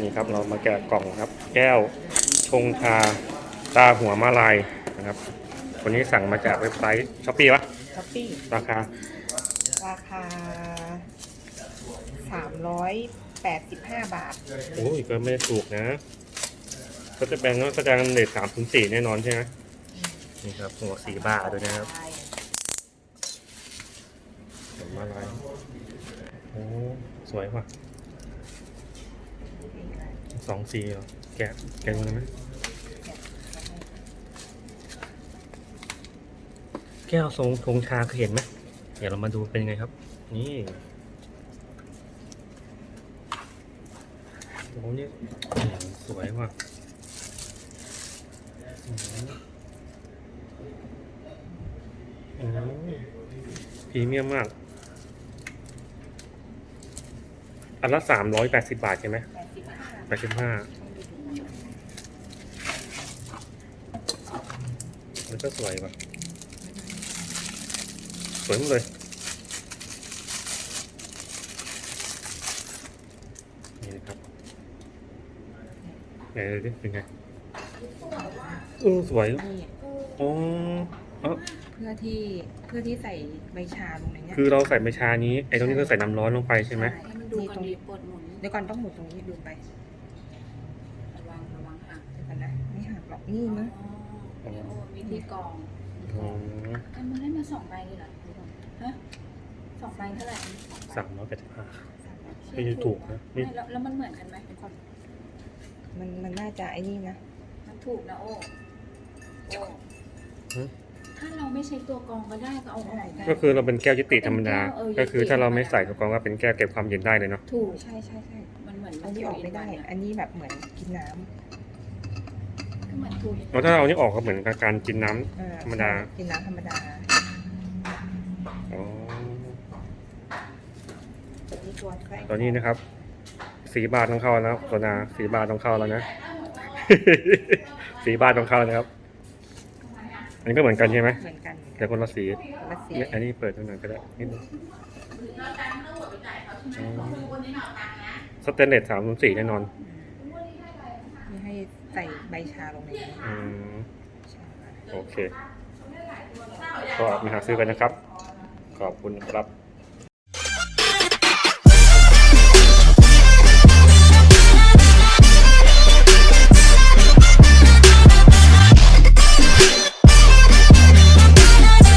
นี่ครับเรามาแกะกล่องครับ แก้วชงชาตาหัวมาลายนะครับวันนี้สั่งมาจากเว็บไซต์ช้อปปี้ปะช้อปปี้ราคา ราคาสามร้อยแปดสิบห้าบาท โอ้ยก็ไม่ได้ถูกนะก็จะแบ่งก็จะเลทสามถึงสี่แน่นอนใช่ไหมนี่ครับหัวสีบาทด้วยนะครับหัวมาลายโอ้สวยว่ะ สองสีเหรอ แกะแกะยังไงไหมแก้วทรงทงชาเคยเห็นไหมเดี๋ยวเรามาดูเป็นยังไงครับ นี่โอ้นี่ยสวยว่ะอืมอืมพรีเมียมมาก อันละสามร้อยแปดสิบบาทใช่ไหม แปดสิบห้ามันก็สวยว่ะ สวยหมดเลย นี่นะครับไหนดูดิเป็นไงเออสวยนี่อ๋อเอ้าเพื่อที่เพื่อที่ใส่ใบชาลงในเนี้ยคือเราใส่ใบชานี้ ไอ้ตรงนี้ก็ใส่น้ำร้อนลงไปใช่ไหม ให้มันดูก่อนดีปวดหมุน เดี๋ยวก่อนต้องหมุนตรงนี้ดูไป นี่นะอ๋อเดี๋ยวโอ้วิธีกรองอ๋ออันมันได้มาสองใบเลยเหรอฮะสองใบเท่าไหร่สามร้อยแปดสิบห้าไม่ได้ถูกนะนี่ไม่แล้วแล้วมันเหมือนกันไหมเป็นคนมันมันน่าจะไอ้นี่นะ มันถูกนะโอ้โอ้ฮะถ้าเราไม่ใช้ตัวกรองก็ได้ก็เอาออกได้ก็คือเราเป็นแก้วยุติธรรมดาเออยุติก็คือถ้าเราไม่ใส่ก็กองว่าเป็นแก้วเก็บความเย็นได้เลยเนาะ ถูกใช่ใช่ใช่มันเหมือนอันนี้ออกไม่ได้ อันนี้แบบเหมือนกินน้ำ ก็เหมือนถูกแล้วถ้าเรานี่ออกก็เหมือนกับการกินน้ำ เออธรรมดา กินน้ำธรรมดาอ๋อนี่ตัวใกล้ตอนนี้นะครับ สีบาทต้องเข้าแล้วโซนาสีบาทต้องเข้าแล้วนะ สีบาทต้องเข้านะครับ อันนี้ก็เหมือนกันใช่ไหมเหมือนกันแต่คนละสีคนละสีเนี่ยอันนี้เปิดตรงไหนก็ได้นิดนึงอ๋อสเตนเลสสามศูนย์สี่แน่นอนนี่ให้ ใส่ใบชาลงในนี้อืมใช่โอเค ก็มาหาซื้อกันนะครับ ขอบคุณครับ